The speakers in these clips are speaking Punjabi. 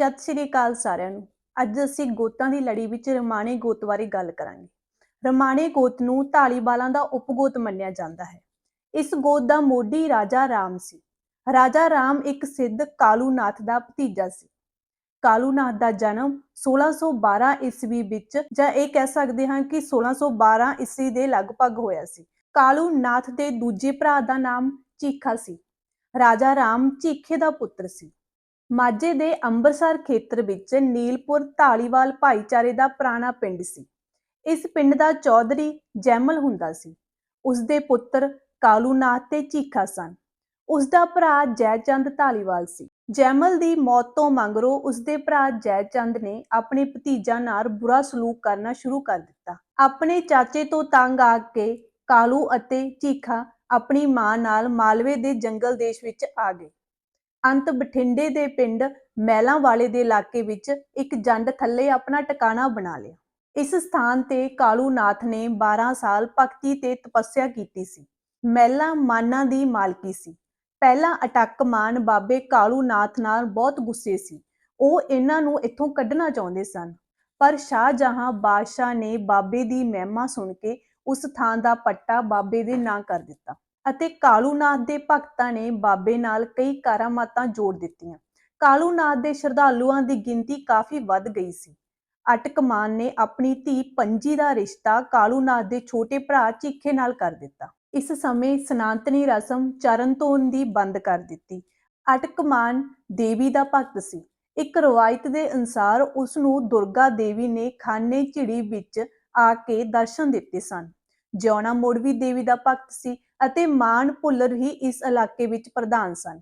ਸਤਿ ਸ਼੍ਰੀ ਅਕਾਲ ਸਾਰਿਆਂ ਨੂੰ। ਅੱਜ ਅਸੀਂ ਗੋਤਾਂ ਦੀ ਲੜੀ ਵਿੱਚ ਰਮਾਣੇ ਗੋਤ ਬਾਰੇ ਗੱਲ ਕਰਾਂਗੇ। ਰਮਾਣੇ ਗੋਤ ਨੂੰ ਢਾਲੀਵਾਲਾਂ ਦਾ ਉਪਗੋਤ ਮੰਨਿਆ ਜਾਂਦਾ ਹੈ। ਇਸ ਗੋਤ ਦਾ ਮੋਢੀ ਰਾਜਾ ਰਾਮ ਸੀ। ਰਾਜਾ ਰਾਮ ਇੱਕ ਸਿੱਧ ਕਾਲੂਨਾਥ ਦਾ ਭਤੀਜਾ ਸੀ। ਕਾਲੂਨਾਥ ਦਾ ਜਨਮ 1612 ਈਸਵੀ ਵਿੱਚ ਜਾਂ ਇਹ ਕਹਿ ਸਕਦੇ ਹਾਂ ਕਿ 1612 ਈਸਵੀ ਦੇ ਲਗਭਗ ਹੋਇਆ ਸੀ। ਕਾਲੂਨਾਥ ਦੇ ਦੂਜੇ ਭਰਾ ਦਾ ਨਾਮ ਚੀਖਾ ਸੀ। ਰਾਜਾ ਰਾਮ ਚੀਖੇ ਦਾ ਪੁੱਤਰ ਸੀ। ਮਾਝੇ ਦੇ ਅੰਬਰਸਰ ਖੇਤਰ ਵਿੱਚ ਨੀਲਪੁਰ ਢਾਲੀਵਾਲ ਭਾਈਚਾਰੇ ਦਾ ਪੁਰਾਣਾ ਪਿੰਡ ਸੀ। ਇਸ ਪਿੰਡ ਦਾ ਚੌਧਰੀ ਜੈਮਲ ਹੁੰਦਾ ਸੀ। ਉਸ ਦੇ ਪੁੱਤਰ ਕਾਲੂਨਾਥ ਤੇ ਚੀਖਾ ਸਨ। ਉਸ ਦਾ ਭਰਾ ਜੈਚੰਦ ਢਾਲੀਵਾਲ ਸੀ। ਜੈਮਲ ਦੀ ਮੌਤ ਤੋਂ ਮੰਗਰੋਂ ਉਸ ਦੇ ਭਰਾ ਜੈਚੰਦ ਨੇ ਆਪਣੇ ਭਤੀਜਾ ਨਾਲ ਬੁਰਾ ਸਲੂਕ ਕਰਨਾ ਸ਼ੁਰੂ ਕਰ ਦਿੱਤਾ। ਆਪਣੇ ਚਾਚੇ ਤੋਂ ਤੰਗ ਆ ਕੇ ਕਾਲੂ ਅਤੇ ਚੀਖਾ ਆਪਣੀ ਮਾਂ ਨਾਲ ਮਾਲਵੇ ਦੇ ਜੰਗਲ ਦੇਸ਼ ਵਿੱਚ ਆ ਗਏ। ਅੰਤ ਬਠਿੰਡੇ ਦੇ ਪਿੰਡ ਮਹਿਲਾਂ ਵਾਲੇ ਦੇ ਇਲਾਕੇ ਵਿੱਚ ਇੱਕ ਜੰਡ ਥੱਲੇ ਆਪਣਾ ਟਿਕਾਣਾ ਬਣਾ ਲਿਆ। ਇਸ ਸਥਾਨ ਤੇ ਕਾਲੂ ਨਾਥ ਨੇ 12 ਸਾਲ ਭਗਤੀ ਤੇ ਤਪੱਸਿਆ ਕੀਤੀ ਸੀ। ਮਹਿਲਾਂ ਮਾਨਾਂ ਦੀ ਮਾਲਕੀ ਸੀ। ਪਹਿਲਾਂ ਅਟੱਕ ਮਾਨ ਬਾਬੇ ਕਾਲੂਨਾਥ ਨਾਲ ਬਹੁਤ ਗੁੱਸੇ ਸੀ। ਉਹ ਇਹਨਾਂ ਨੂੰ ਇੱਥੋਂ ਕੱਢਣਾ ਚਾਹੁੰਦੇ ਸਨ। ਪਰ ਸ਼ਾਹਜਹਾਂ ਬਾਦਸ਼ਾਹ ਨੇ ਬਾਬੇ ਦੀ ਮਹਿਮਾ ਸੁਣ ਕੇ ਉਸ ਥਾਂ ਦਾ ਪੱਟਾ ਬਾਬੇ ਦੇ ਨਾਂ ਕਰ ਦਿੱਤਾ। ਅਤੇ ਕਾਲੂਨਾਥ ਦੇ ਭਗਤਾਂ ਨੇ ਬਾਬੇ ਨਾਲ ਕਈ ਕਾਰਾਮਾਤਾਂ ਜੋੜ ਦਿੱਤੀਆਂ। ਕਾਲੂਨਾਥ ਦੇ ਸ਼ਰਧਾਲੂਆਂ ਦੀ ਗਿਣਤੀ ਕਾਫੀ ਵੱਧ ਗਈ ਸੀ। ਅਟਕਮਾਨ ਨੇ ਆਪਣੀ ਧੀ ਪੰਜੀ ਦਾ ਰਿਸ਼ਤਾ ਕਾਲੂਨਾਥ ਦੇ ਛੋਟੇ ਭਰਾ ਚੀਖੇ ਨਾਲ ਕਰ ਦਿੱਤਾ। ਇਸ ਸਮੇਂ ਸਨਾਤਨੀ ਰਸਮ ਚਰਨ ਤੋਨ ਦੀ ਬੰਦ ਕਰ ਦਿੱਤੀ। ਅਟਕਮਾਨ ਦੇਵੀ ਦਾ ਭਗਤ ਸੀ। ਇੱਕ ਰਵਾਇਤ ਦੇ ਅਨੁਸਾਰ ਉਸ ਨੂੰ ਦੁਰਗਾ ਦੇਵੀ ਨੇ ਖਾਨੇ ਝਿੜੀ ਵਿੱਚ ਆ ਕੇ ਦਰਸ਼ਨ ਦਿੱਤੇ ਸਨ। ਜਿਉਣਾ ਮੋੜਵੀ ਦੇਵੀ ਦਾ ਭਗਤ ਸੀ। ਅਤੇ ਮਾਨ ਭੁੱਲਰ ਹੀ ਇਸ ਇਲਾਕੇ ਵਿੱਚ ਪ੍ਰਧਾਨ ਸਨ।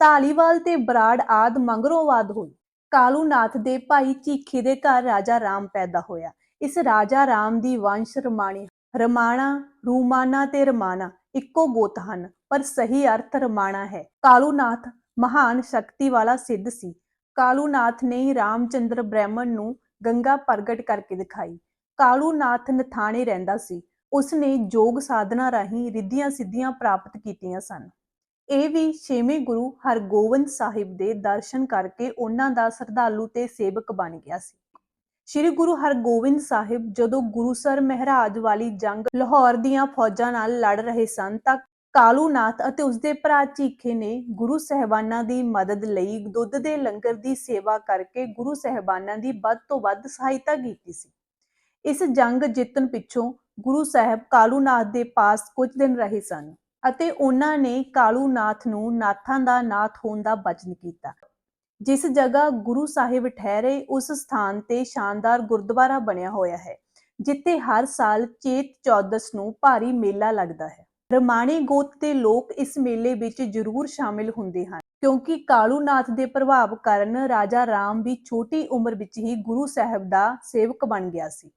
ਢਾਲੀਵਾਲ ਤੇ ਬਰਾੜ ਆਦ ਮੰਗਰੋਵਾਦ ਹੋਈ। ਕਾਲੂਨਾਥ ਦੇ ਭਾਈ ਚੀਖੇ ਦੇ ਘਰ ਰਾਜਾ ਰਾਮ ਪੈਦਾ ਹੋਇਆ। ਇਸ ਰਾਜਾ ਰਾਮ ਦੀ ਵੰਸ਼ ਰਮਾਣੀ ਰਮਾਣਾ, ਰੂਮਾਨਾ ਤੇ ਰਮਾਣਾ ਇੱਕੋ ਗੋਤ ਹਨ, ਪਰ ਸਹੀ ਅਰਥ ਰਮਾਣਾ ਹੈ। ਕਾਲੂਨਾਥ ਮਹਾਨ ਸ਼ਕਤੀ ਵਾਲਾ ਸਿੱਧ ਸੀ। ਕਾਲੂਨਾਥ ਨੇ ਰਾਮਚੰਦਰ ਬ੍ਰਹਮਣ ਨੂੰ ਗੰਗਾ ਪ੍ਰਗਟ ਕਰਕੇ ਦਿਖਾਈ। ਕਾਲੂ ਨਾਥ ਨਥਾਣੇ ਰਹਿੰਦਾ ਸੀ। ਉਸ ਨੇ ਯੋਗ ਸਾਧਨਾ ਰਾਹੀਂ ਰਿੱਧੀਆਂ ਸਿੱਧੀਆਂ ਪ੍ਰਾਪਤ ਕੀਤੀਆਂ ਸਨ। ਇਹ ਵੀ ਛੇਵੇਂ ਗੁਰੂ ਹਰਗੋਬਿੰਦ ਸਾਹਿਬ ਦੇ ਦਰਸ਼ਨ ਕਰਕੇ ਉਹਨਾਂ ਦਾ ਸਰਧਾਲੂ ਤੇ ਸੇਵਕ ਬਣ ਗਿਆ ਸੀ। ਸ੍ਰੀ ਗੁਰੂ ਹਰਗੋਬਿੰਦ ਸਾਹਿਬ ਜਦੋਂ ਗੁਰੂ ਸਰ ਮਹਾਰਾਜ ਵਾਲੀ ਜੰਗ ਲਾਹੌਰ ਦੀਆਂ ਫੌਜਾਂ ਨਾਲ ਲੜ ਰਹੇ ਸਨ ਤਾਂ ਕਾਲੂ ਨਾਥ ਅਤੇ ਉਸਦੇ ਭਰਾ ਚੀਖੇ ਨੇ ਗੁਰੂ ਸਹਿਬਾਨਾਂ ਦੀ ਮਦਦ ਲਈ ਦੁੱਧ ਦੇ ਲੰਗਰ ਦੀ ਸੇਵਾ ਕਰਕੇ ਗੁਰੂ ਸਹਿਬਾਨਾਂ ਦੀ ਵੱਧ ਤੋਂ ਵੱਧ ਸਹਾਇਤਾ ਕੀਤੀ ਸੀ। ਇਸ ਜੰਗ ਜਿੱਤਣ ਪਿੱਛੋਂ ਗੁਰੂ ਸਾਹਿਬ ਕਾਲੂਨਾਥ ਦੇ ਪਾਸ ਕੁਝ ਦਿਨ ਰਹੇ ਸਨ ਅਤੇ ਉਹਨਾਂ ਨੇ ਕਾਲੂਨਾਥ ਨੂੰ ਨਾਥਾਂ ਦਾ ਨਾਥ ਹੋਣ ਦਾ ਬਚਨ ਕੀਤਾ। ਜਿਸ ਜਗ੍ਹਾ ਗੁਰੂ ਸਾਹਿਬ ਠਹਿਰੇ, ਉਸ ਸਥਾਨ ਤੇ ਸ਼ਾਨਦਾਰ ਗੁਰਦੁਆਰਾ ਬਣਿਆ ਹੋਇਆ ਹੈ, ਜਿੱਥੇ ਹਰ ਸਾਲ ਚੇਤ ਚੌਦਸ ਨੂੰ ਭਾਰੀ ਮੇਲਾ ਲੱਗਦਾ ਹੈ। ਰਮਾਣੀ ਗੋਤ ਦੇ ਲੋਕ ਇਸ ਮੇਲੇ ਵਿੱਚ ਜ਼ਰੂਰ ਸ਼ਾਮਿਲ ਹੁੰਦੇ ਹਨ, ਕਿਉਂਕਿ ਕਾਲੂਨਾਥ ਦੇ ਪ੍ਰਭਾਵ ਕਾਰਨ ਰਾਜਾ ਰਾਮ ਵੀ ਛੋਟੀ ਉਮਰ ਵਿੱਚ ਹੀ ਗੁਰੂ ਸਾਹਿਬ ਦਾ ਸੇਵਕ ਬਣ ਗਿਆ ਸੀ।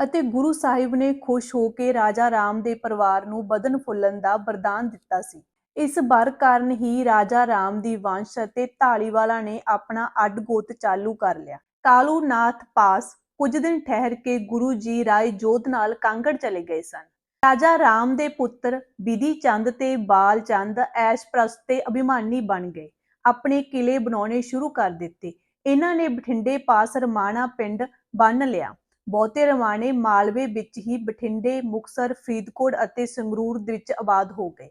ਅਤੇ ਗੁਰੂ ਸਾਹਿਬ ਨੇ ਖੁਸ਼ ਹੋ ਕੇ ਰਾਜਾ ਰਾਮ ਦੇ ਪਰਿਵਾਰ ਨੂੰ ਬਦਨ ਫੁੱਲਣ ਦਾ ਵਰਦਾਨ ਦਿੱਤਾ ਸੀ। ਇਸ ਬਰ ਕਾਰਨ ਹੀ ਰਾਜਾ ਰਾਮ ਦੀ ਵੰਸ਼ ਅਤੇ ਢਾਲੀਵਾਲਾ ਨੇ ਆਪਣਾ ਅੱਡ ਗੋਤ ਚਾਲੂ ਕਰ ਲਿਆ। ਕਾਲੂ ਨਾਥ ਪਾਸ ਕੁਝ ਦਿਨ ਠਹਿਰ ਕੇ ਗੁਰੂ ਜੀ ਰਾਏ ਜੋਤ ਨਾਲ ਕਾਂਗੜ ਚਲੇ ਗਏ ਸਨ। ਰਾਜਾ ਰਾਮ ਦੇ ਪੁੱਤਰ ਬਿਧੀ ਚੰਦ ਤੇ ਬਾਲ ਚੰਦ ਐਸ਼ ਐਸ਼ਪ੍ਰਸਤ ਤੇ ਅਭਿਮਾਨੀ ਬਣ ਗਏ। ਆਪਣੇ ਕਿਲੇ ਬਣਾਉਣੇ ਸ਼ੁਰੂ ਕਰ ਦਿੱਤੇ। ਇਹਨਾਂ ਨੇ ਬਠਿੰਡੇ ਪਾਸ ਰਮਾਣਾ ਪਿੰਡ ਬੰਨ ਲਿਆ। ਬਹੁਤੇ ਰਵਾਣੇ ਮਾਲਵੇ ਵਿੱਚ ਹੀ ਬਠਿੰਡੇ ਮੁਕਸਰ ਫਰੀਦਕੋਟ ਅਤੇ ਸੰਗਰੂਰ ਵਿੱਚ ਆਬਾਦ ਹੋ ਗਏ।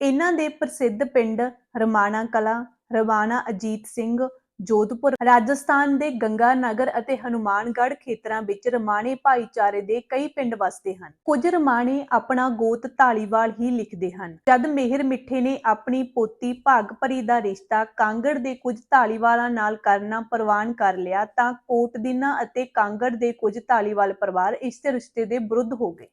ਇਹਨਾਂ ਦੇ ਪ੍ਰਸਿੱਧ ਪਿੰਡ ਰਮਾਣਾ ਕਲਾ ਰਵਾਣਾ ਅਜੀਤ ਸਿੰਘ ਜੋਧਪੁਰ, ਰਾਜਸਥਾਨ ਦੇ ਗੰਗਾ ਨਗਰ ਅਤੇ ਹਨੂਮਾਨਗੜ੍ਹ ਖੇਤਰਾਂ ਵਿੱਚ ਰਮਾਣੇ ਭਾਈਚਾਰੇ ਦੇ ਕਈ ਪਿੰਡ ਵਸਦੇ ਹਨ। ਕੁਝ ਰਮਾਣੇ ਆਪਣਾ ਗੋਤ ਢਾਲੀਵਾਲ ਹੀ ਲਿਖਦੇ ਹਨ। ਜਦ ਮਿਹਰ ਮਿੱਠੇ ਨੇ ਆਪਣੀ ਪੋਤੀ ਭਾਗਪਰੀ ਦਾ ਰਿਸ਼ਤਾ ਕਾਂਗੜ ਦੇ ਕੁਝ ਢਾਲੀਵਾਲਾਂ ਨਾਲ ਕਰਨਾ ਪ੍ਰਵਾਨ ਕਰ ਲਿਆ, ਤਾਂ ਕੋਟਦੀਨਾ ਅਤੇ ਕਾਂਗੜ ਦੇ ਕੁਝ ਢਾਲੀਵਾਲ ਪਰਿਵਾਰ ਇਸ ਰਿਸ਼ਤੇ ਦੇ ਵਿਰੁੱਧ ਹੋ ਗਏ।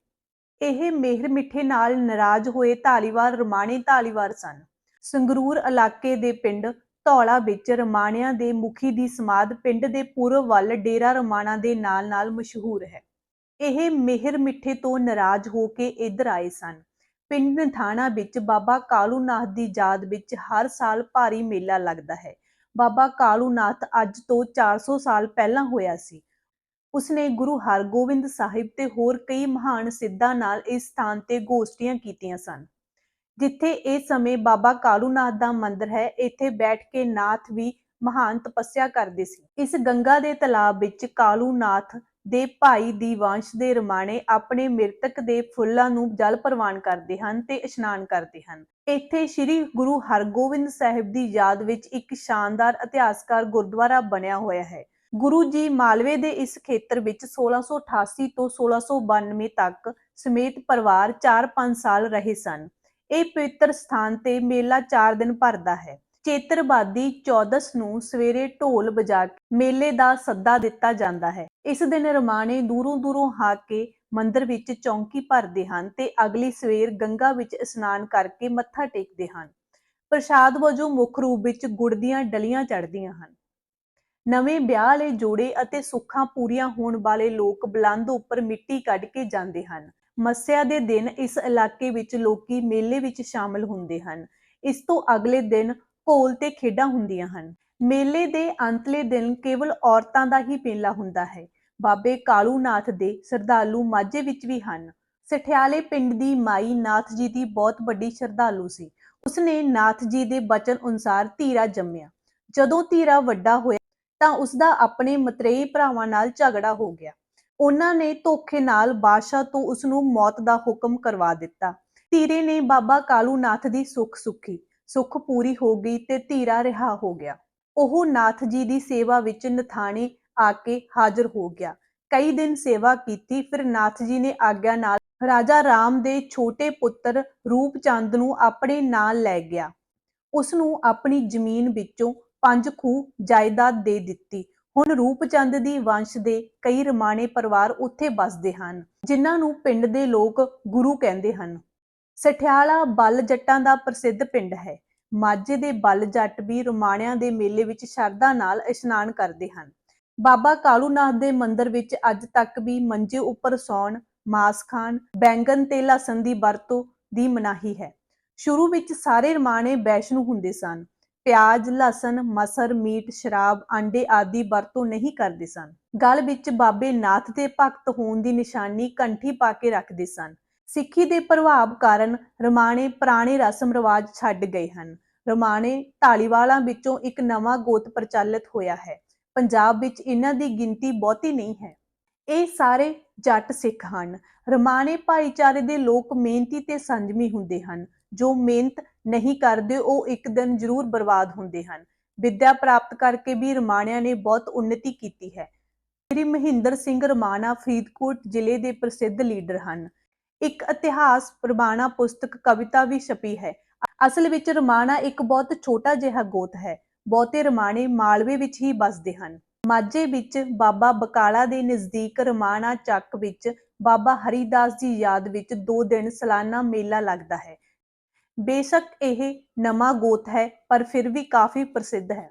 ਇਹ ਮਿਹਰ ਮਿੱਠੇ ਨਾਲ ਨਾਰਾਜ਼ ਹੋਏ ਢਾਲੀਵਾਲ ਰਮਾਣੇ ਢਾਲੀਵਾਲ ਸਨ। ਸੰਗਰੂਰ ਇਲਾਕੇ ਦੇ ਪਿੰਡ ਧੌਲਾ ਵਿੱਚ ਰਮਾਣਿਆਂ ਦੇ ਮੁਖੀ ਦੀ ਸਮਾਧ ਪਿੰਡ ਦੇ ਪੂਰਬ ਵੱਲ ਡੇਰਾ ਰਮਾਣਾ ਦੇ ਨਾਲ-ਨਾਲ ਮਸ਼ਹੂਰ ਹੈ। ਇਹ ਮਿਹਰ ਮਿੱਠੇ ਤੋਂ ਨਾਰਾਜ਼ ਹੋ ਕੇ ਇੱਧਰ ਆਏ ਸਨ। ਪਿੰਡ ਨਥਾਣਾ ਵਿੱਚ ਬਾਬਾ ਕਾਲੂਨਾਥ ਦੀ ਯਾਦ ਵਿੱਚ ਹਰ ਸਾਲ ਭਾਰੀ ਮੇਲਾ ਲੱਗਦਾ ਹੈ। ਬਾਬਾ ਕਾਲੂ ਨਾਥ ਅੱਜ ਤੋਂ 400 ਸਾਲ ਪਹਿਲਾਂ ਹੋਇਆ ਸੀ। ਉਸਨੇ ਗੁਰੂ ਹਰਗੋਬਿੰਦ ਸਾਹਿਬ ਤੇ ਹੋਰ ਕਈ ਮਹਾਨ ਸਿੱਧਾਂ ਨਾਲ ਇਸ ਸਥਾਨ ਤੇ ਗੋਸ਼ਟੀਆਂ ਕੀਤੀਆਂ ਸਨ। ਜਿੱਥੇ ਇਸ ਸਮੇਂ ਬਾਬਾ ਕਾਲੂ ਨਾਥ ਦਾ ਮੰਦਿਰ ਹੈ, ਇੱਥੇ ਬੈਠ ਕੇ ਨਾਥ ਵੀ ਮਹਾਨ ਤਪੱਸਿਆ ਕਰਦੇ ਸੀ। ਇਸ ਗੰਗਾ ਦੇ ਤਲਾਬ ਵਿੱਚ ਕਾਲੂ ਨਾਥ ਦੇ ਭਾਈ ਦੀ ਵੰਸ਼ ਦੇ ਰਮਾਣੇ ਆਪਣੇ ਮ੍ਰਿਤਕ ਦੇ ਫੁੱਲਾਂ ਨੂੰ ਜਲ ਪ੍ਰਵਾਨ ਕਰਦੇ ਹਨ ਤੇ ਇਸ਼ਨਾਨ ਕਰਦੇ ਹਨ। ਇੱਥੇ ਸ੍ਰੀ ਗੁਰੂ ਹਰਗੋਬਿੰਦ ਸਾਹਿਬ ਦੀ ਯਾਦ ਵਿੱਚ ਇੱਕ ਸ਼ਾਨਦਾਰ ਇਤਿਹਾਸਕਾਰ ਗੁਰਦੁਆਰਾ ਬਣਿਆ ਹੋਇਆ ਹੈ। ਗੁਰੂ ਜੀ ਮਾਲਵੇ ਦੇ ਇਸ ਖੇਤਰ ਵਿੱਚ 1688 ਤੋਂ 1692 ਤੱਕ ਸਮੇਤ ਪਰਿਵਾਰ 4-5 ਸਾਲ ਰਹੇ ਸਨ। ਇਹ ਪਵਿੱਤਰ ਸਥਾਨ ਤੇ ਮੇਲਾ 4 ਦਿਨ ਭਰਦਾ ਹੈ। ਚੇਤਰਬਾਦੀ 14 ਨੂੰ ਸਵੇਰੇ ਢੋਲ ਵਜਾ ਕੇ ਮੇਲੇ ਦਾ ਸੱਦਾ ਦਿੱਤਾ ਜਾਂਦਾ ਹੈ। ਇਸ ਦਿਨ ਰਮਾਣੇ ਦੂਰੋਂ ਦੂਰੋਂ ਆ ਕੇ ਮੰਦਰ ਵਿੱਚ ਚੌਂਕੀ ਭਰਦੇ ਹਨ ਤੇ ਅਗਲੀ ਸਵੇਰ ਗੰਗਾ ਵਿੱਚ ਇਸ਼ਨਾਨ ਕਰਕੇ ਮੱਥਾ ਟੇਕਦੇ ਹਨ। ਪ੍ਰਸ਼ਾਦ ਵਜੋਂ ਮੁੱਖ ਰੂਪ ਵਿੱਚ ਗੁੜ ਦੀਆਂ ਡਲੀਆਂ ਚੜ੍ਹਦੀਆਂ ਹਨ। ਨਵੇਂ ਵਿਆਹ ਵਾਲੇ ਜੋੜੇ ਅਤੇ ਸੁੱਖਾਂ ਪੂਰੀਆਂ ਹੋਣ ਵਾਲੇ ਲੋਕ ਬਲੰਦ ਉੱਪਰ ਮਿੱਟੀ ਕੱਢ ਕੇ ਜਾਂਦੇ ਹਨ। ਮੱਸਿਆ ਦੇ ਦਿਨ ਇਸ ਇਲਾਕੇ ਵਿੱਚ ਲੋਕੀ ਮੇਲੇ ਵਿੱਚ ਸ਼ਾਮਲ ਹੁੰਦੇ ਹਨ। ਇਸ ਤੋਂ ਅਗਲੇ ਦਿਨ ਘੋਲ ਤੇ ਖੇਡਾਂ ਹੁੰਦੀਆਂ ਹਨ। ਮੇਲੇ ਦੇ ਅੰਤਲੇ ਦਿਨ ਕੇਵਲ ਔਰਤਾਂ ਦਾ ਹੀ ਮੇਲਾ ਹੁੰਦਾ ਹੈ। ਬਾਬੇ ਕਾਲੂ ਨਾਥ ਦੇ ਸ਼ਰਧਾਲੂ ਮਾਝੇ ਵਿੱਚ ਵੀ ਹਨ। ਸਠਿਆਲੇ ਪਿੰਡ ਦੀ ਮਾਈ ਨਾਥ ਜੀ ਦੀ ਬਹੁਤ ਵੱਡੀ ਸ਼ਰਧਾਲੂ ਸੀ। ਉਸਨੇ ਨਾਥ ਜੀ ਦੇ ਬਚਨ ਅਨੁਸਾਰ ਧੀਰਾ ਜੰਮਿਆ। ਜਦੋਂ ਧੀਰਾ ਵੱਡਾ ਹੋਇਆ ਤਾਂ ਉਸਦਾ ਆਪਣੇ ਮਤਰੇਈ ਭਰਾਵਾਂ ਨਾਲ ਝਗੜਾ ਹੋ ਗਿਆ। ਉਹਨਾਂ ਨੇ ਧੋਖੇ ਨਾਲ ਬਾਦਸ਼ਾਹ ਤੋਂ ਉਸ ਨੂੰ ਮੌਤ ਦਾ ਹੁਕਮ ਕਰਵਾ ਦਿੱਤਾ। ਧੀਰੇ ਨੇ ਬਾਬਾ ਕਾਲੂ ਨਾਥ ਦੀ ਸੁੱਖ ਸੁੱਖੀ, ਸੁੱਖ ਪੂਰੀ ਹੋ ਗਈ ਤੇ ਧੀਰਾ ਰਿਹਾ ਹੋ ਗਿਆ। ਉਹ ਨਾਥ ਜੀ ਦੀ ਸੇਵਾ ਵਿੱਚ ਨਥਾਣੇ ਆ ਕੇ ਹਾਜ਼ਰ ਹੋ ਗਿਆ। ਕਈ ਦਿਨ ਸੇਵਾ ਕੀਤੀ, ਫਿਰ ਨਾਥ ਜੀ ਨੇ ਆਗਿਆ ਨਾਲ ਰਾਜਾ ਰਾਮ ਦੇ ਛੋਟੇ ਪੁੱਤਰ ਰੂਪਚੰਦ ਨੂੰ ਆਪਣੇ ਨਾਲ ਲੈ ਗਿਆ। ਉਸ ਨੂੰ ਆਪਣੀ ਜ਼ਮੀਨ ਵਿੱਚੋਂ ਪੰਜ ਖੂਹ ਜਾਇਦਾਦ ਦੇ ਦਿੱਤੀ। ਹੁਣ ਰੂਪਚੰਦ ਦੀ ਵੰਸ਼ ਦੇ ਕਈ ਰਮਾਣੇ ਪਰਿਵਾਰ ਉੱਥੇ ਵੱਸਦੇ ਹਨ, ਜਿਨ੍ਹਾਂ ਨੂੰ ਪਿੰਡ ਦੇ ਲੋਕ ਗੁਰੂ ਕਹਿੰਦੇ ਹਨ। ਸਠਿਆਲਾ ਬਲ ਜੱਟਾਂ ਦਾ ਪ੍ਰਸਿੱਧ ਪਿੰਡ ਹੈ। ਮਾਝੇ ਦੇ ਬਲ ਜੱਟ ਵੀ ਰਮਾਣਿਆਂ ਦੇ ਮੇਲੇ ਵਿੱਚ ਸ਼ਰਧਾ ਨਾਲ ਇਸ਼ਨਾਨ ਕਰਦੇ ਹਨ। ਬਾਬਾ ਕਾਲੂ ਨਾਥ ਦੇ ਮੰਦਿਰ ਵਿੱਚ ਅੱਜ ਤੱਕ ਵੀ ਮੰਜੇ ਉੱਪਰ ਸੌਣ, ਮਾਸ ਖਾਣ ਬੈਂਗਨ ਤੇ ਲਸਣ ਦੀ ਵਰਤੋਂ ਦੀ ਮਨਾਹੀ ਹੈ। ਸ਼ੁਰੂ ਵਿੱਚ ਸਾਰੇ ਰਮਾਣੇ ਵੈਸ਼ਨੂ ਹੁੰਦੇ ਸਨ। ਪਿਆਜ਼, ਲਸਣ, ਮਸਰ, ਮੀਟ, ਸ਼ਰਾਬ, ਆਂਡੇ ਆਦਿ ਵਰਤੋਂ ਨਹੀਂ ਕਰਦੇ ਸਨ। ਗਲ ਵਿੱਚ ਬਾਬੇ ਨਾਥ ਦੇ ਭਗਤ ਹੋਣ ਦੀ ਨਿਸ਼ਾਨੀ ਕੰਠੀ ਪਾ ਕੇ ਰੱਖਦੇ ਸਨ। ਸਿੱਖੀ ਦੇ ਪ੍ਰਭਾਵ ਕਾਰਨ ਰਮਾਣੇ ਪੁਰਾਣੇ ਰਸਮ ਰਿਵਾਜ ਛੱਡ ਗਏ ਹਨ। ਰਮਾਣੇ ਢਾਲੀਵਾਲਾਂ ਵਿੱਚੋਂ ਇੱਕ ਨਵਾਂ ਗੋਤ ਪ੍ਰਚਲਿਤ ਹੋਇਆ ਹੈ। ਪੰਜਾਬ ਵਿੱਚ ਇਹਨਾਂ ਦੀ ਗਿਣਤੀ ਬਹੁਤੀ ਨਹੀਂ ਹੈ। ਇਹ ਸਾਰੇ ਜੱਟ ਸਿੱਖ ਹਨ। ਰਮਾਣੇ ਭਾਈਚਾਰੇ ਦੇ ਲੋਕ ਮਿਹਨਤੀ ਤੇ ਸੰਜਮੀ ਹੁੰਦੇ ਹਨ, ਜੋ ਮਿਹਨਤ ਨਹੀਂ ਕਰਦੇ, ਉਹ ਇੱਕ ਦਿਨ ਜ਼ਰੂਰ ਬਰਬਾਦ ਹੁੰਦੇ ਹਨ। ਵਿੱਦਿਆ ਪ੍ਰਾਪਤ ਕਰਕੇ ਵੀ ਰਮਾਣਿਆਂ ਨੇ ਬਹੁਤ ਉન્નਤੀ ਕੀਤੀ ਹੈ। ਸ੍ਰੀ ਮਹਿੰਦਰ ਸਿੰਘ ਰਮਾਣਾ ਫਰੀਦਕੋਟ ਜ਼ਿਲ੍ਹੇ ਦੇ ਪ੍ਰਸਿੱਧ ਲੀਡਰ ਹਨ। ਇੱਕ ਇਤਿਹਾਸ ਪ੍ਰਮਾਣਾ ਪੁਸਤਕ ਕਵਿਤਾ ਵੀ ਛਪੀ ਹੈ। ਅਸਲ ਵਿੱਚ ਰਮਾਣਾ ਇੱਕ ਬਹੁਤ ਛੋਟਾ ਜਿਹਾ ਗੋਤ ਹੈ। ਬਹੁਤੇ ਰਮਾਣੇ ਮਾਲਵੇ ਵਿੱਚ ਹੀ ਵੱਸਦੇ ਹਨ। ਮਾਝੇ ਵਿੱਚ ਬਾਬਾ ਬਕਾਲਾ ਦੇ ਨਜ਼ਦੀਕ ਰਮਾਣਾ ਚੱਕ ਵਿੱਚ ਬਾਬਾ ਹਰੀਦਾਸ ਦੀ ਯਾਦ ਵਿੱਚ ਦੋ ਦਿਨ ਸਾਲਾਨਾ ਮੇਲਾ ਲੱਗਦਾ ਹੈ। ਬੇਸ਼ੱਕ ਇਹ ਨਵਾਂ ਗੋਤ ਹੈ ਪਰ ਫਿਰ ਵੀ ਕਾਫੀ ਪ੍ਰਸਿੱਧ ਹੈ।